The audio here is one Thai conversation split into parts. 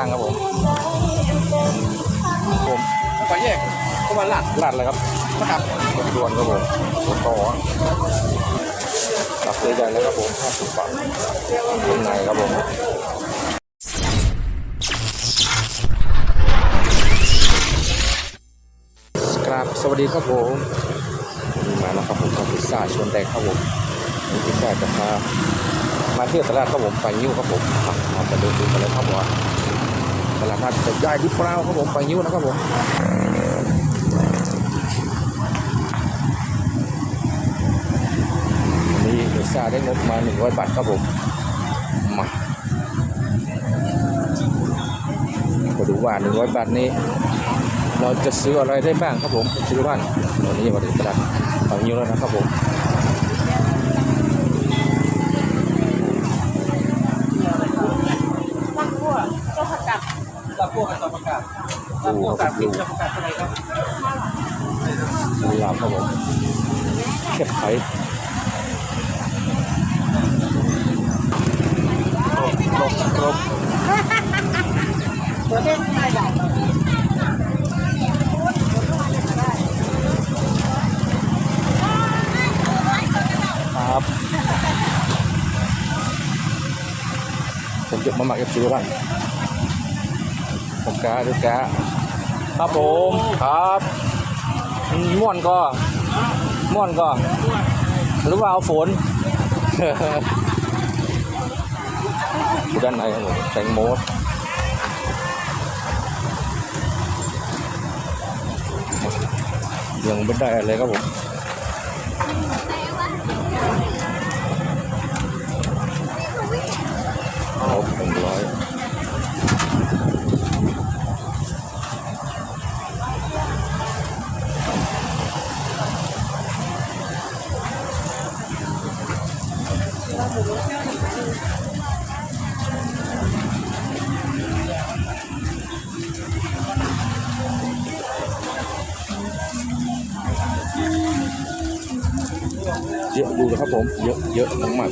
างครับผมผมไปแยกเข้ามาหลัดลาดเลยครับนะครับรถด่วนครับผมรถต่อตับใหญ่ๆเลยครับผม50บาทข้างในครับผมครับสวัสดีครับผมวันนี้มาแล้วครับผมกับพิซซ่าชวนแดงครับผมนี่พิซซ่าจะพามาเที่ยวตลาดครับผมไปยิ้วครับผมอะเราไปดูดูกันเลยครับว่า ตลาดนัดจะใหญ่หรือเปล่าครับผมไปยิ้วนะครับผมนี่เอซ่าได้งบมา 100 บาทครับผม มามาดูว่า 100 บาทนี้ เราจะซื้ออะไรได้บ้างครับผมซื้อบ้านวันนี้มาถึงตลาดฝั่งยูแล้วนะครับผม ตั้งขั้วเจ้าผักกัด ลาพวกกันต่อประกาศลาพวกสามสิบจะประกาศเท่าไหร่ ครับกุหลาบครับผมเข็บไข่ครบครบตัวเท่ไม่ได้ครับผมจะมาหมักเอฟซีบ้างผมกาดูกา ครับผมครับม่วนก็ม่วนก็ หรือว่าเอาฝนด้านในครับผมแตงโมยังไม่ได้อะไรครับผมเอเย ดูนะครับผมเยอะเยอะมาก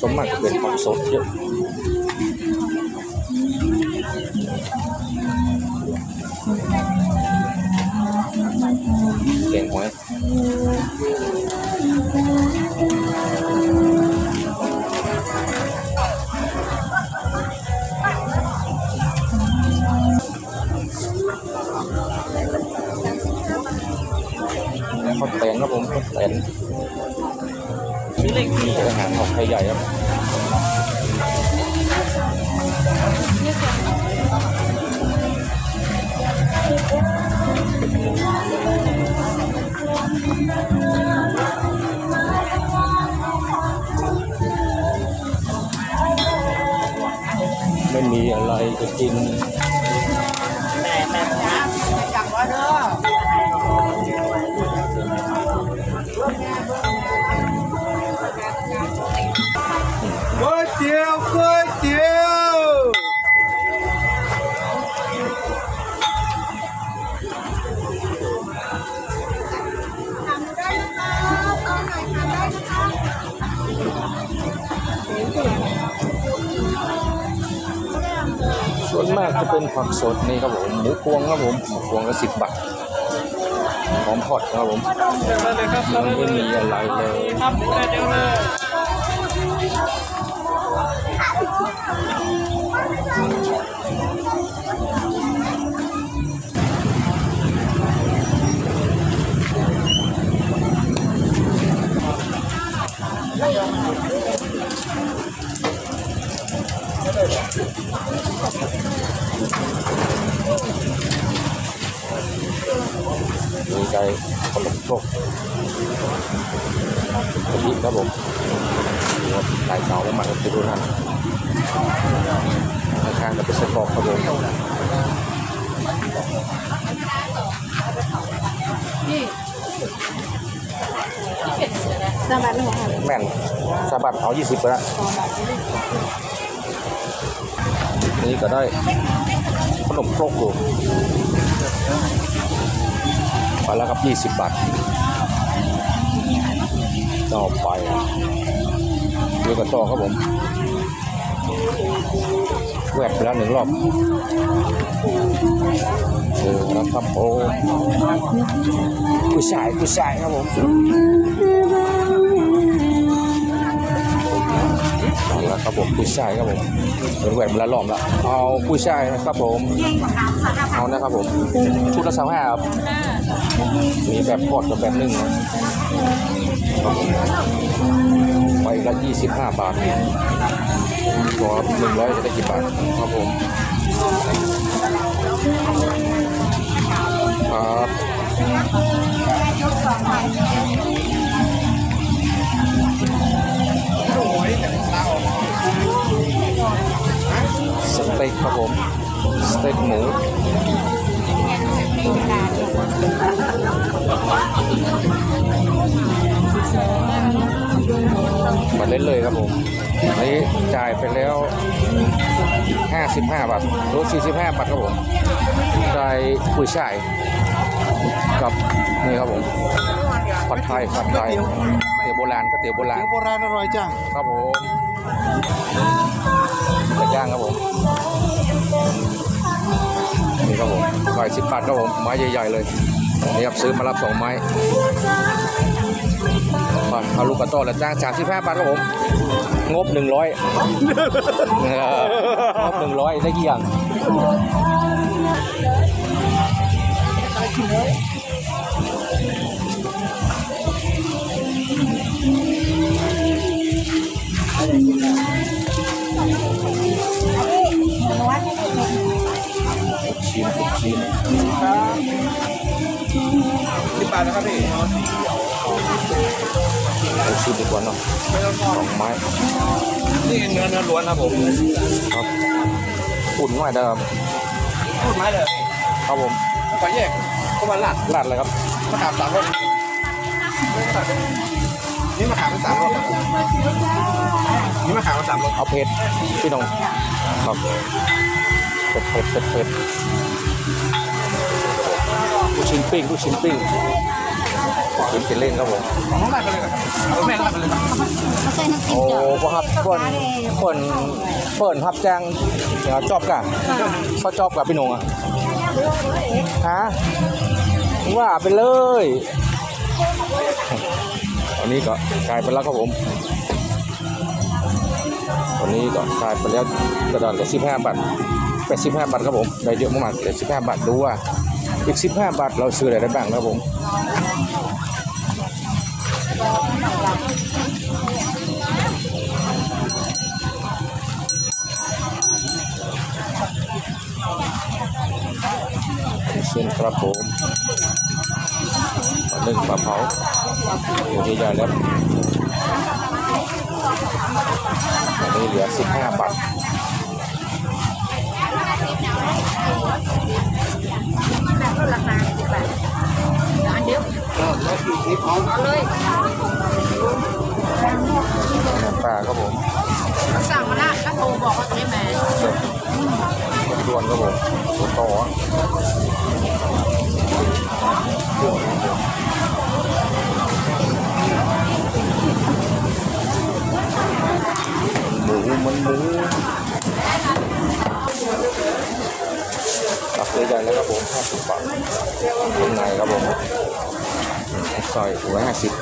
สมมากเป็นของสดเยอะแกงหอยข้าวแตนครับผมข้าวแตน มีเลขมีอาหารของไทยใหญ่ครับไม่มีอะไรจะกิน วนมากจะเป็นผักสดนี่ครับผมหมูพวงครับผมหมูพวงละสิบบาทพร้อมทอดครับผมเดี๋ยวเลยครับยังไม่มีอะไรเลย ไส้กรอกครับผมสบายไหมคะแม่นสาบัดเอา20ไปละนี่ก็ได้ขนมครกอยู่ไปแล้วครับ20บาทต่อไปเดี๋ยวกันต่อครับผม วกไปแล้วหนึ่งรอบเออนะครับโอ้ผู้ชายผู้ชายครับผมเอาละครับผมผู้ชายครับผมเป็นแหวนเวลาล้อมล้วเอาผู้ชายนะครับผม เอานะครับผมชุดละสามห้าครับมีแบบพอดกับแบบนึ่งนะไปละยี่สิบห้าบาท ตัวหนึ่งร้อยจะได้กี่บาทครับผมครับสเต็กครับผม สเต็กหมูมาเล่นเลยครับผม นนี้จ่ายไปแล้ว 55 บาทรถ45 บาทครับผมได้กุยช่ายกับนี่ครับผมผัดไทยผัดไทยเตี๋ยวโบราณก็เตี๋ยวโบราณเดี๋ยวโบราณอร่อยจังครับผมไก่ย่างครับผมนี่ครับผมไก่สิบบาทครับผมไม้ใหญ่ๆเลยนี่ครับซื้อมารับสองไม้ มาเอาลูกกระโต้แล้วจ้างสามสิบห้าบาทครับผม งบหนึ่งร้อยงบหนึ่งร้อยได้กี่อย่างชิ้นทุกชิ้นสิบบาทนะครับพี่ เอาชิ้นดีกว่าเนาะไม่ต้องทอสดองไม้ นี่เนื้อเนื้อล้วนครับผมครับอุ่นหน่อยเดิมพูดไม้เลยครับผมขอแยกเข้ามาลัดราดเลยครับมะขามสามรสนี่มะขามเป็นสามรสครับผมนี่มะขามเป็นสามรสเอาเผ็ดพี่น้องครับเผ็ดเผ็ดเผ็ดเผ็ดลูกชิ้นปิ้งลูกชิ้นปิ้ง กินกินเล่นครับผมของน้องลัดไปเลยครับเอาแม่ลัดไปเลยครับเขาใส่น้ำจิ้โอ้ก็ครับเนเปิ่นเปิ่นครับแจ้งเดี๋ยวจอบกะเขาจอบกับพี่นงอะฮะว่าไปเลยตอนนี้ก็กลายไปแล้วครับผมตอนนี้ก็กลายไปแล้วกระดานกับสิบห้าบาทแปดสิบห้าบาทครับผมได้เยอะมากๆแต่สิบห้าบาทดูว่าอีกสิบห้าบาทเราซื้ออะไรได้บ้างครับผม ส้นครับผมปลาหนึ่งปลาเผาอยู่ที่ใหญ่แล้วอันนี้เหลือ 15 บาทแล้วกี่คลิปเอาน้ำปลาครับผมสั่งมาละก็โทรบอกว่าจะได้มาด่วนครับผมตัวต่อ ซอยร้อยห้าสิบ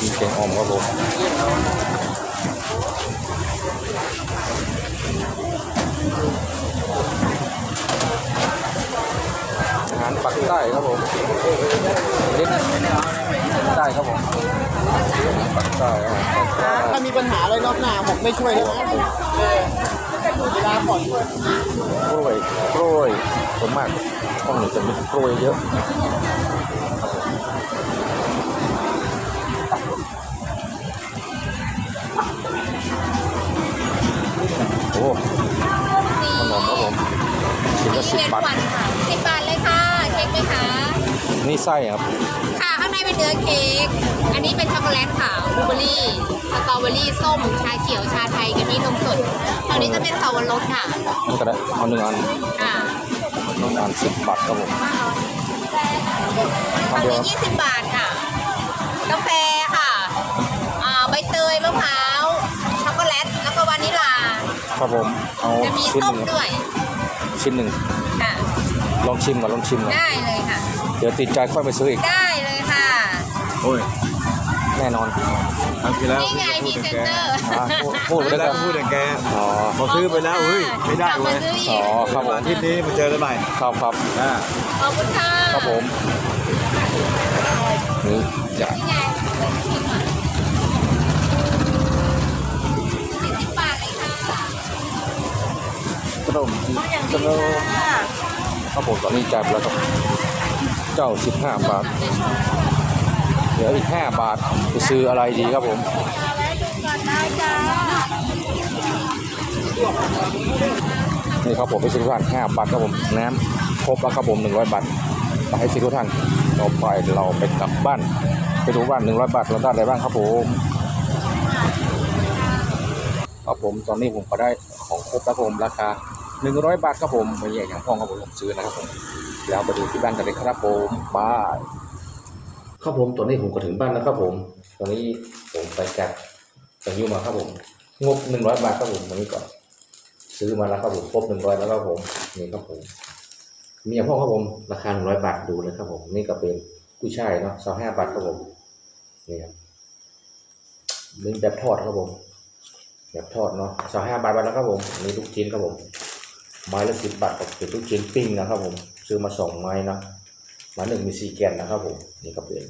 กินแกงอ่อมครับผมอาหารปักใต้ครับผมเล็กใต้ครับผมปักใต้อาหารปักใต้ถ้ามีปัญหาอะไรรอบหน้าผมไม่ช่วยแล้วนะ ก่อนกล้วยกล้วยส่วนมากห้องหนูจะมีกล้วยเยอะโอ้ขนมครับผมชิ้นละสิบบาทสิบบาทเลยค่ะเค้กไหมคะนี่ไส้ครับ ค่ะข้างในเป็นเนื้อเค้กอันนี้เป็นช็อกโกแลตขาวบลูเบอร์รี่ สตรอเบอรี่ส้มชาเขียวชาไทยกันนี่นมสดฝั่นี้จะเป็นสวรสค่ะนี่ก็ได้เอาหนึ่งอันค่ะหนึ่งอันสิบบาทครับผมฝั่นี้ยี่สิบบาทค่ะ กาแฟค่ะอ่าใบเตยมะพร้าวช็อกโกแลตแล้วก็วานิลาครับผมเอาจะมีส้มด้วยชิ้นหนึ่งค่ะลองชิมก่อนลองชิมก่อนได้เลยค่ะ เดี๋ยวติดใจค่อยไปซื้ออีก ได้เลยค่ะ โอ้ย แน่นอน ครั้งที่แล้วนี่ไงพรีเซนเตอร์อะพูดพูดไปแล้แล้ววก็กันพูดแต่แกอ๋อพอซื้อไปแล้วเฮ้ยไม่ได้กลับเว้มายซื้ออีอ๋กอครับผมอาทิตย์นี้มาเจอกันใหม่ครับครับอ่าขอบคุณค่ะครับผมนี่จะนี่ไงสี่สิบบาทเลยค่ะขนมขนมครับผมตอนนี้จ่ายไปแล้วครับเจ้าสิบห้าบาท เหลืออีกห้าบาทจะซื้ออะไรดีครับผมนี่ครับผมไปซื้อทุกท่านห้าบาทครับผมน้ำครบแล้วครับผมหนึ่งร้อยบาทไปให้ซื้อทุกท่านเราไปเราไปกลับบ้าน ไปดูบ้านหนึ่งร้อยบาทเราได้อะไรบ้างครับผมครับผมตอนนี้ผมก็ได้ของครบแล้วครับผมราคาหนึ่งร้อยบาทครับผมไม่ใหญ่อย่างห้องครับผมผมซื้อนะครับผมแล้วไปดูที่บ้านกันเลยครับผมบาย ครับผมตอนนี้ผมก็ถึงบ้านแล้วครับผมตอนนี้ผมไปจัดสัญญามาครับผมงบหนึ่งร้อยบาทครับผมวันนี้ก่อนซื้อมาแล้วครับผมครบหนึ่งร้อยแล้วครับผมนี่ครับผมมีอย่างพ่อครับผมราคาหนึ่งร้อยบาทดูเลยครับผมนี่ก็เป็นกุ้ยช่ายเนาะสองห้าบาทครับผมนี่ครับเป็นแบบทอดครับผม แบบทอดเนาะสองห้าบาทไปแล้วครับผมมีลูกชิ้นครับผมไม้ละสิบบาทกับเป็นลูกชิ้นปิ้งนะครับผม ซื้อมาสองไม้เนาะ ม้หนึ่งมีสี่แกนนะครับผมนี่ก็เป็น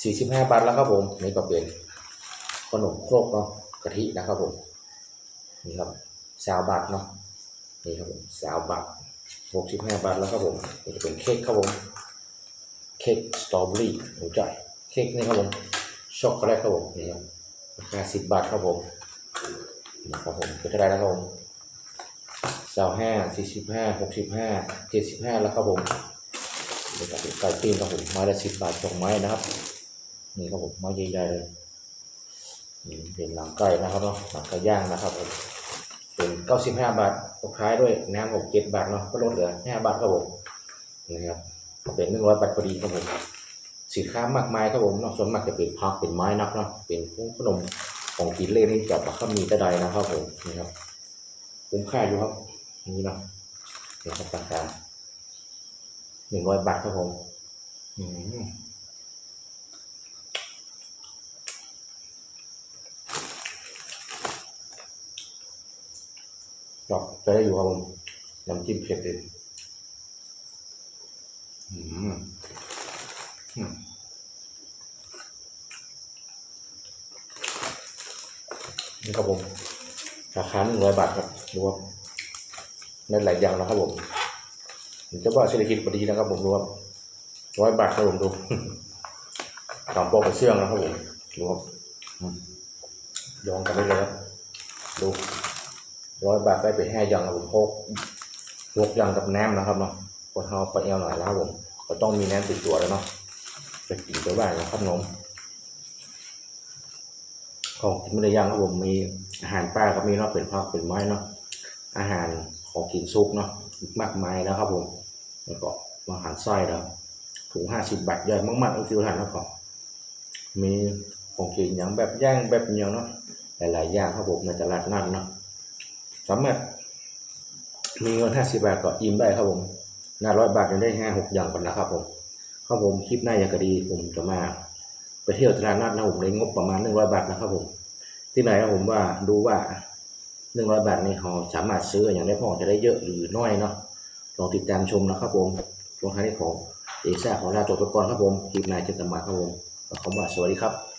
สี่สิบห้าบาทแล้วครับผมนี่ก็เป็นขนมครกเนาะกะทินะครับผมนี่ครับสาวบาทเนาะนี่ครับผมสาวบาทหกสิบห้าบาทแล้วครับผมนี่จะเป็นเค้กครับผมเค้กสตรอเบอรี่หัวใจเค้กนี่ครับผมช็อกโกแลตครับผมนี่ครับราคาสิบบาทครับผมนี่ครับผมเป็นเท่าไรแล้วครับผมสาวห้าสี่สิบห้าหกสิบห้าเจ็ดสิบห้าแล้วครับผม นี่ก็เป็นไก่ปิ้งครับผมไม้ละสิบบาทสองไม้นะครับ นี่ครับผมไม้ใหญ่ๆเลยนี่เป็นหลังไก่นะครับเนาะหลังไก่ย่างนะครับผมเป็นเก้าสิบห้าบาทตกท้ายด้วยน้ำหกเจ็ดบาทเนาะก็ลดเหลือห้าบาทครับผมนะครับเป็นหนึ่งร้อยบาทพอดีครับผมสินค้ามากมายครับผมเนาะส่วนมากจะเป็นผักเป็นไม้นักเนาะเป็นพวกขนมของกินเล่นนี่จับมาข้ามีแต่ใดนะครับผมนี่ครับคุ้มค่าอยู่ครับนี่เนาะนี่ครับราคา นึ่งร้อยบาทครับผมอืมจบจะได้อยู่ครับผมน้ำจิ้มเผ็ดเด็ดอืมอืมนี่ครับผมราคาหนึ่งร้อยบาทครับดูว่าในหลายอย่างนะครับผม ผมจะว่าเศรษฐกิจพอดีนะครับ ผมดูว่าร้อยบาทครับผมดูตามปอกกระเชื่องนะครับผมดูครับอืมยองกันได้เลยครับดูร้อยบาทได้ไปห้าอย่างครับผมพกพกอย่างกับแหนมนะครับเนาะคนเขาไปเอวหน่อยแล้วครับผมก็ต้องมีแหนมติดตัวแล้วเนาะไปกินไปบ้านนะครับน้องของกินไม่ได้ย่างครับผมมีอาหารป้าก็มีเนาะเป็นผักเป็นไม้เนาะอาหารของกินซุปเนาะมากมายนะครับผม แล้วก็อาหารไส้แล้วถุงห้าสิบบาทใหญ่มากๆเอาฟิวทานแล้วก็มีของกินอย่างแบบย่างแบบอย่างเนาะหลายๆอย่างครับผมในตลาดนัดเนาะสามารถมีเงินห้าสิบบาทก็อิ่มได้ครับผมหน้าร้อยบาทยังได้ห้าหกอย่างกันนะครับผมครับผมคลิปหน้าอย่างก็ดีผมจะมาไปเที่ยวตลาดนัดนะผมเลยงบประมาณหนึ่งร้อยบาทนะครับผม ที่ไหนนะผมว่าดูว่าหนึ่งร้อยบาทนี่เขาสามารถซื้ออย่างได้พอจะได้เยอะหรือน้อยเนาะ ลองติดตามชมนะครับผมลงท้ายนี้ของเอกซ่าของลาตัวไปก่อนครับผมคลิปหนายจะตามมาครับผมขอคำว่าสวัสดีครับ